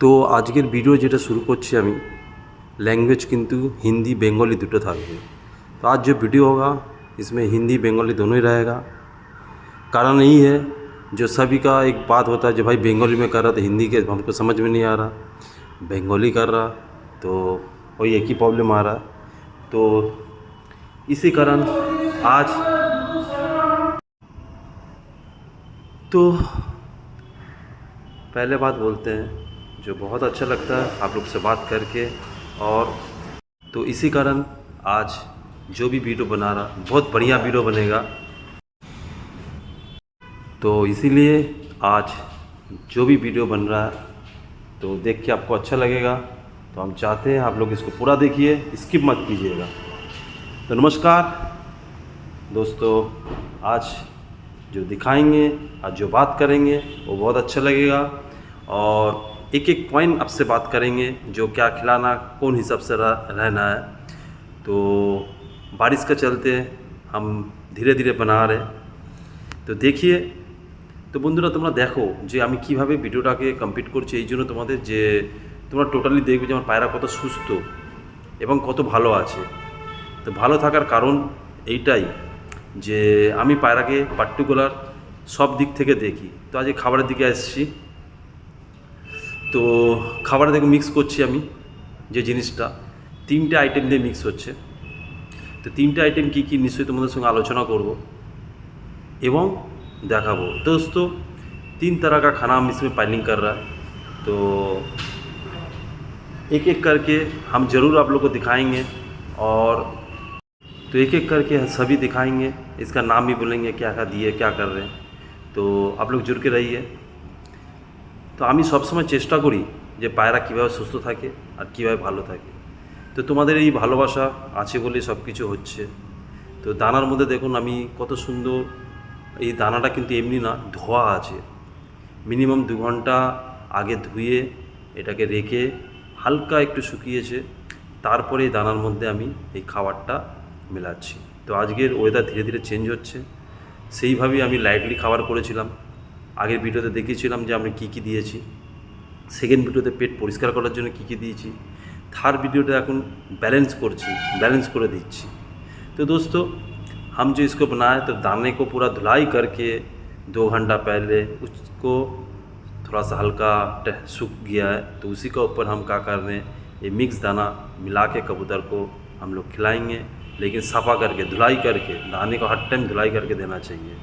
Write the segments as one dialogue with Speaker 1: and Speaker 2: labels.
Speaker 1: তো আজকের ভিডিও যেটা শুরু করছি আমি लैंग्वेज किंतु हिंदी बंगाली दुटो থাকবে तो आज जो वीडियो होगा इसमें हिंदी बंगाली दोनों ही रहेगा कारण यही है जो सभी का एक बात होता है जो भाई बंगाली में कर रहा तो हिंदी के हमको समझ में नहीं आ रहा बंगाली कर रहा तो वही एक ही प्रॉब्लम आ रहा तो इसी कारण आज तो पहले बात बोलते हैं जो बहुत अच्छा लगता है, आप लोग से बात करके। और तो इसी कारण आज जो भी वीडियो बना रहा, बहुत बढ़िया वीडियो बनेगा। तो इसीलिए आज जो भी वीडियो बन रहा है तो देख के आपको अच्छा लगेगा। तो हम चाहते हैं आप लोग इसको पूरा देखिए, स्किप मत कीजिएगा। तो नमस्कार दोस्तों, आज जो दिखाएँगे, आज जो बात करेंगे, वो बहुत अच्छा लगेगा। और एक एक पॉइंट आपसे बात करेंगे जो क्या खिलाना कौन हिसाब से रह, रहना है तो बारिश का चलते हम ধীরে ধীরে বানা রে তো দেখিয়ে তো বন্ধুরা তোমরা দেখো যে আমি কিভাবে ভিডিওটাকে কমপ্লিট করছি এই জন্য তোমাদের যে তোমরা টোটালি দেখবে যে আমার পায়রা কত সুস্থ এবং কত ভালো আছে তো ভালো থাকার কারণ এইটাই যে আমি পায়রাকে পার্টিকুলার সব দিক থেকে দেখি তো আজকে খাবারের দিকে আসছি তো খাবারে দেখো মিক্স করছি আমি যে জিনিসটা তিনটে আইটেম দিয়ে মিক্স হচ্ছে তো তিনটে আইটেম কী কী নিশ্চয়ই তোমাদের সঙ্গে আলোচনা করব एवं देखाबो दोस्तों तीन तरह का खाना हम इसमें पाइलिंग कर रहा है तो एक एक करके हम ज़रूर आप लोग को दिखाएंगे और तो एक एक करके सभी दिखाएंगे इसका नाम भी बोलेंगे क्या क्या दिए क्या कर रहे हैं तो आप लोग जुड़ के रहिए তো আমি সবসময় চেষ্টা করি যে পায়রা কীভাবে সুস্থ থাকে আর কীভাবে ভালো থাকে। তো তোমাদের এই ভালোবাসা আছে বলে সব কিছু হচ্ছে। তো দানার মধ্যে দেখুন আমি কত সুন্দর এই দানাটা কিন্তু এমনি না, ধোয়া আছে। মিনিমাম দু ঘণ্টা আগে ধুয়ে এটাকে রেখে হালকা একটু শুকিয়েছে, তারপরে এই দানার মধ্যে আমি এই খাবারটা মেলাচ্ছি। তো আজকের ওয়েদার ধীরে ধীরে চেঞ্জ হচ্ছে। সেইভাবেই আমি লাইটলি খাবার করেছিলাম। আগের ভিডিওতে দেখিয়েছিলাম যে আমি কী কী দিয়েছি সেকেন্ড ভিডিওতে পেট পরিষ্কার করার জন্য কী কী দিয়েছি থার্ড ভিডিওটা এখন बैलेंस করছি बैलेंस করে দিচ্ছি तो दोस्तों हम जो इसको बनाए तो दाने को पूरा धुलाई करके दो घंटा पहले उसको थोड़ा सा हल्का टह- सूख गया है तो उसी के ऊपर हम क्या कर रहे हैं ये मिक्स दाना मिला के कबूतर को हम लोग खिलाएंगे लेकिन सफ़ा करके धुलाई करके दाने को हर टाइम धुलाई करके देना चाहिए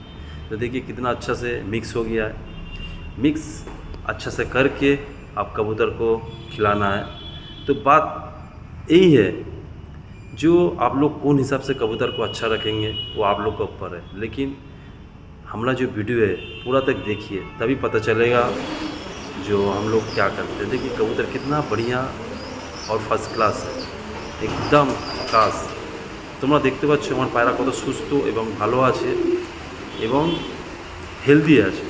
Speaker 1: तो देखिए कितना अच्छा से मिक्स हो गया है मिक्स अच्छा से करके आप कबूतर को खिलाना है तो बात यही है जो आप लोग कौन हिसाब से कबूतर को अच्छा रखेंगे वो आप लोग के ऊपर है लेकिन हमारा जो वीडियो है पूरा तक देखिए तभी पता चलेगा जो हम लोग क्या करते हैं देखिए कबूतर कितना बढ़िया और ফার্স্ট ক্লাস একদম কাজ তোমরা দেখতে পাচ্ছ আমার পায়রা কত সুস্থ এবং ভালো আছে এবং হেলদি আছে।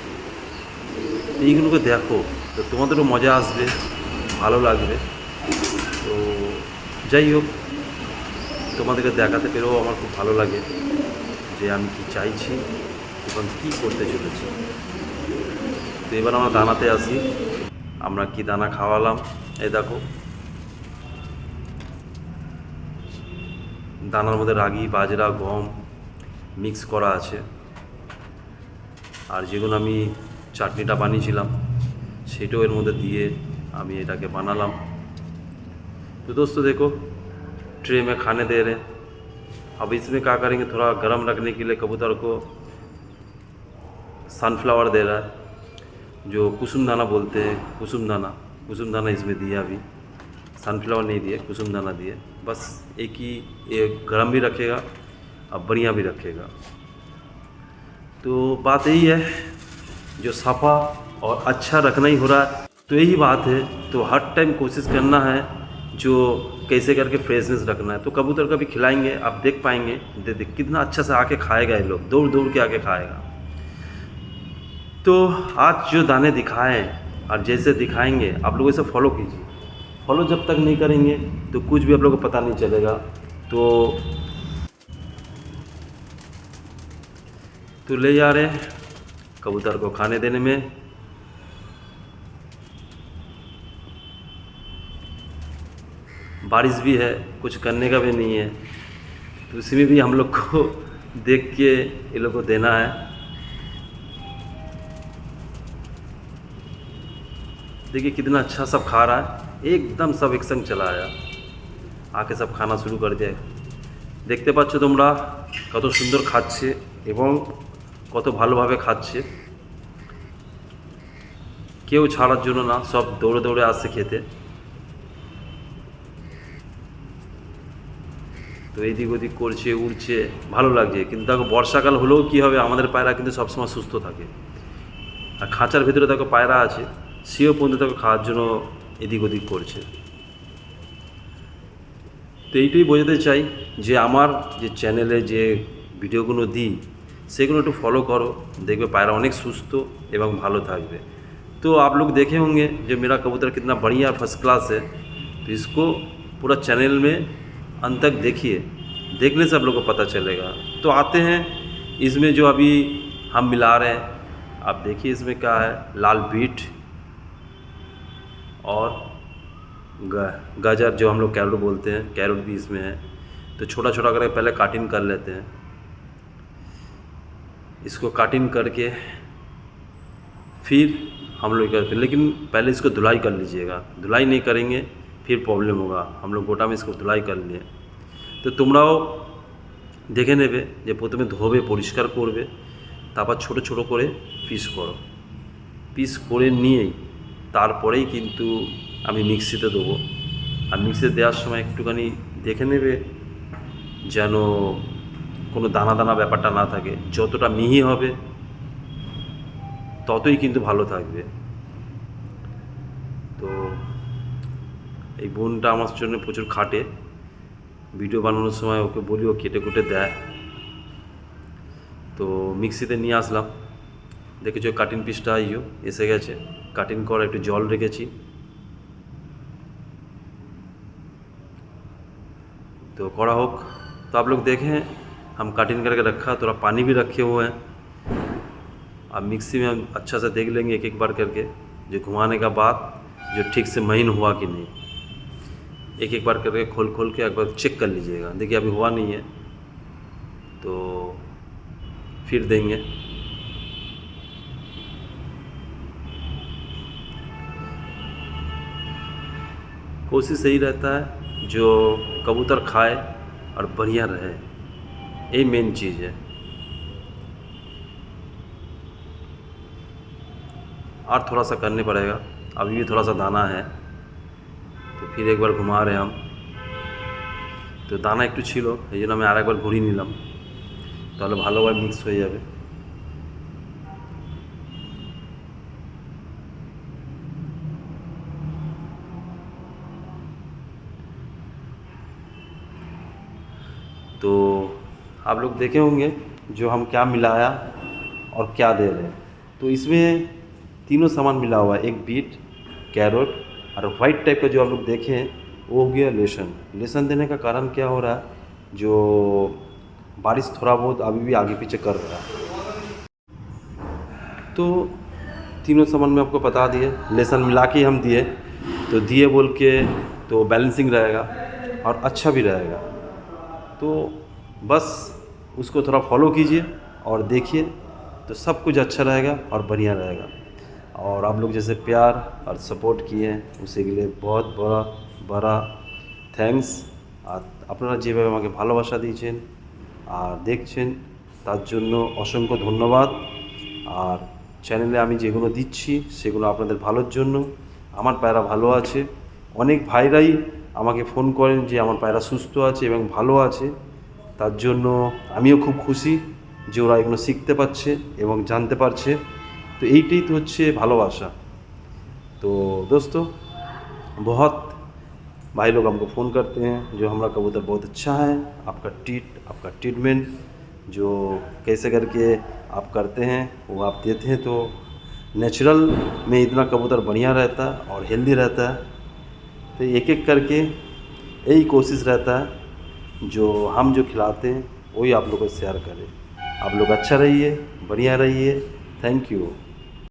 Speaker 1: এইগুলোকে দেখো, তো তোমাদেরও মজা আসবে, ভালো লাগবে। তো যাই হোক, তোমাদেরকে দেখাতে পেরেও আমার খুব ভালো লাগে যে আমি কি চাইছি এবং কী করতে চলেছি। তো এবার আমরা দানাতে আসি। আমরা কি দানা খাওয়ালাম? এই দেখো। দানার মধ্যে রাগি, বাজরা, গম মিক্স করা আছে। আর যেগুলো আমি চাটনিটা বানিয়েছিলাম সেটাও এর মধ্যে দিয়ে আমি এটাকে বানালাম तो दोस्तों देखो ट्रे में खाने दे रहे हैं अब इसमें क्या करेंगे थोड़ा गर्म रखने के लिए कबूतर को सनफ्लावर दे रहा है जो कुसुम दाना बोलते हैं कुसुम दाना कुसुम दाना इसमें दिया अभी सनफ्लावर नहीं दिए कुसुम दाना दिए बस एक ही ये गर्म भी रखेगा और बढ़िया भी रखेगा तो बात यही है जो सफ़ा और अच्छा रखना ही हो रहा है। तो यही बात है तो हर टाइम कोशिश करना है जो कैसे करके फ्रेशनेस रखना है। तो कबूतर का भी खिलाएँगे आप देख पाएँगे दे, देख कितना अच्छा से आके खाएगा ये लोग दौड़ दौड़ के आके खाएगा। तो आज जो दाने दिखाए और जैसे दिखाएँगे आप लोग इसे फॉलो कीजिए। फॉलो जब तक नहीं करेंगे तो कुछ भी आप लोगों को पता नहीं चलेगा। तो तो ले जा रहे हैं कबूतर को खाने देने में बारिश भी है कुछ करने का भी नहीं है तो उसी में भी हम लोग को देख के ये लोग को देना है देखिए कितना अच्छा सब खा रहा है एकदम सब एक संग चला आया आके सब खाना শুরু করে দেয় দেখতে পাচ্ছ তোমরা কত সুন্দর খাচ্ছে এবং কত ভালোভাবে খাচ্ছে। কেউ ছাড়ার জন্য না, সব দৌড়ে দৌড়ে আসছে খেতে। তো এইদিক ওদিক করছে, উড়ছে, ভালো লাগছে। কিন্তু দেখো, বর্ষাকাল হলেও কী হবে, আমাদের পায়রা কিন্তু সবসময় সুস্থ থাকে। আর খাঁচার ভিতরে দেখো, পায়রা আছে, সেও পর্যন্ত তাকে খাওয়ার জন্য এদিক ওদিক করছে। তো এইটাই বোঝাতে চাই যে, আমার যে চ্যানেলে যে ভিডিওগুলো দিই সেগুলো একটু ফলো করো দেখবে पायरा অনেক সুস্থ এবং ভালো থাকবে तो आप लोग देखे होंगे जो मेरा कबूतर कितना बढ़िया फर्स्ट क्लास है तो इसको पूरा चैनल में अंत तक देखिए देखने से आप लोग को पता चलेगा तो आते हैं इसमें जो अभी हम मिला रहे हैं आप देखिए इसमें क्या है लाल बीट और ग- गाजर जो हम लोग कैरोट बोलते हैं कैरोट भी इसमें है तो छोटा छोटा करके पहले काटिंग कर लेते हैं इसको काटिंग करके फिर हम लोग करते हैं लेकिन पहले इसको धुलाई कर लीजिएगा धुलाई नहीं करेंगे फिर प्रॉब्लम होगा हम लोग গোটা में इसको ধুলাই कर लिए তো তোমরাও দেখে নেবে যে প্রথমে ধোবে পরিষ্কার করবে তারপর ছোট ছোট করে পিস করো পিস করে নিয়েই তারপরেই কিন্তু আমি মিক্সিতে দেবো আর মিক্সিতে দেওয়ার সময় একটুখানি দেখে নেবে যেন কোনো দানা দানা ব্যাপারটা না থাকে যতটা মিহি হবে ততই কিন্তু ভালো থাকবে তো এই বোনটা আমার জন্য প্রচুর খাটে ভিডিও বানানোর সময় ওকে বলি ও কেটে কুটে দেয় তো মিক্সিতে নিয়ে আসলাম দেখেছো কাটিং পিসটা আইও এসে গেছে কাটিং করা একটু জল রেখেছি तो कड़ा होक तो आप लोग देखें हम कटिंग करके रखा, थोड़ा पानी भी रखे हुए हैं। अब मिक्सी में हम अच्छा से देख लेंगे एक एक बार करके, जो घुमाने का बाद जो ठीक से महीन हुआ कि नहीं। एक एक बार करके खोल खोल के एक बार चेक कर लीजिएगा। देखिए, अभी हुआ नहीं है। तो फिर देंगे। कोशिश यही रहता है, जो कबूतर खाए और बढ़िया रहे। यही मेन चीज़ है और थोड़ा सा करने पड़ेगा अभी भी थोड़ा सा दाना है तो फिर एक बार घुमा रहे हम তো দানা একটু ছিল এই জন্য আমি আর একবার ঘুরিয়ে নিলাম তাহলে ভালোভাবে মিক্স হয়ে যাবে आप लोग देखे होंगे जो हम क्या मिलाया और क्या दे रहे हैं। तो इसमें तीनों सामान मिला हुआ है, एक बीट, कैरोट और वाइट टाइप का जो आप लोग देखे हैं, वो हो गया लेसन लेसन देने का कारण क्या हो रहा है? जो बारिश थोड़ा बहुत अभी भी आगे पीछे कर रहा है। तो तीनों सामान में आपको बता दिए लेसन मिला के हम दिए। तो दिए बोल के तो बैलेंसिंग रहेगा और अच्छा भी रहेगा। तो बस उसको थोड़ा फॉलो कीजिए और देखिए तो सब कुछ अच्छा रहेगा और बढ़िया रहेगा और आप लोग जैसे प्यार और सपोर्ट किए हैं उसी के लिए बहुत बड़ा बड़ा থ্যাঙ্কস আর আপনারা যেভাবে আমাকে ভালোবাসা দিয়েছেন আর দেখছেন তার জন্য অসংখ্য ধন্যবাদ আর চ্যানেলে আমি যেগুলো দিচ্ছি সেগুলো আপনাদের ভালোর জন্য আমার পায়রা ভালো আছে অনেক ভাইরাই আমাকে ফোন করেন যে আমার পায়রা সুস্থ আছে এবং ভালো আছে তার জন্য আমিও খুব খুশি যে ওরা এগুলো শিখতে পারছে এবং জানতে পারছে তো এইটাই তো হচ্ছে ভালোবাসা तो दोस्तों बहुत भाई लोग हमको फ़ोन करते हैं जो हमारा कबूतर बहुत अच्छा है आपका ट्रीट आपका ट्रीटमेंट जो कैसे करके आप करते हैं वो आप देते हैं तो नेचुरल में इतना कबूतर बढ़िया रहता है और हेल्दी रहता है तो एक एक करके यही कोशिश रहता है जो हम जो खिलाते हैं, वही आप लोगों को शेयर करें। आप लोग अच्छा रहिए, बढ़िया रहिए। Thank you